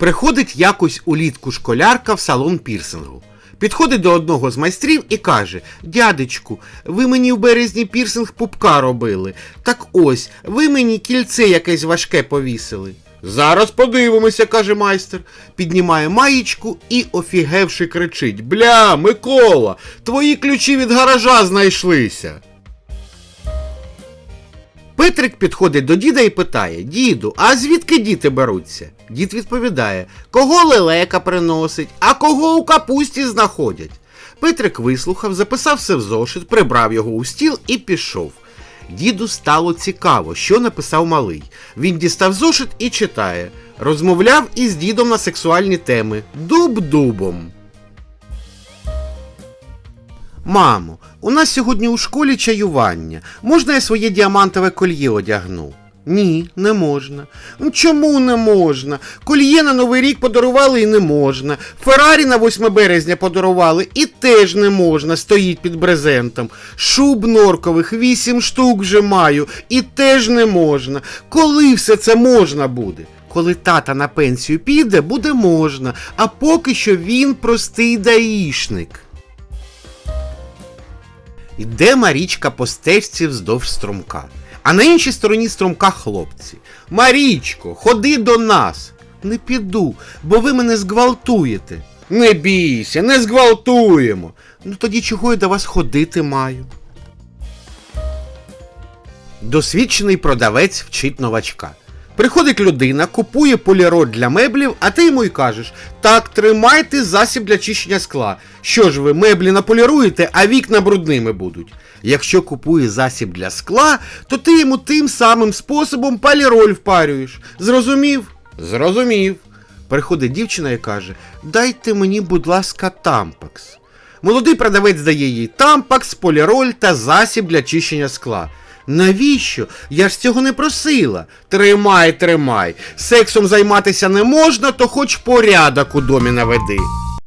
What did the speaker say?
Приходить якось улітку школярка в салон пірсингу. Підходить до одного з майстрів і каже: Дядечку, ви мені в березні пірсинг пупка робили. Так ось, ви мені кільце якесь важке повісили. Зараз подивимося, каже майстер. Піднімає маєчку і, офігевши, кричить: Бля, Микола, твої ключі від гаража знайшлися. Петрик підходить до діда і питає: Діду, а звідки діти беруться? Дід відповідає: Кого лелека приносить, а кого у капусті знаходять. Петрик вислухав, записав все в зошит, прибрав його у стіл і пішов. Діду стало цікаво, що написав малий. Він дістав зошит і читає. Розмовляв із дідом на сексуальні теми. Дуб-дубом. Мамо, у нас сьогодні у школі чаювання. Можна я своє діамантове кольє одягну? Ні, не можна. Чому не можна? Кольє на Новий рік подарували і не можна. Феррарі на 8 березня подарували і теж не можна, стоїть під брезентом. Шуб норкових 8 штук вже маю і теж не можна. Коли все це можна буде? Коли тата на пенсію піде, буде можна, а поки що він простий даїшник. Йде Марічка по стежці вздовж струмка. А на іншій стороні струмка хлопці. Марічко, ходи до нас. Не піду, бо ви мене зґвалтуєте. Не бійся, не зґвалтуємо. Ну тоді чого я до вас ходити маю? Досвідчений продавець вчить новачка. Приходить людина, купує поліроль для меблів, а ти йому й кажеш: так, тримайте засіб для чищення скла. Що ж ви, меблі наполіруєте, а вікна брудними будуть. Якщо купує засіб для скла, то ти йому тим самим способом поліроль впарюєш. Зрозумів? Зрозумів. Приходить дівчина і каже: Дайте мені, будь ласка, тампакс. Молодий продавець дає їй тампакс, поліроль та засіб для чищення скла. Навіщо? Я ж цього не просила. Тримай, тримай. Сексом займатися не можна, то хоч порядок у домі наведи.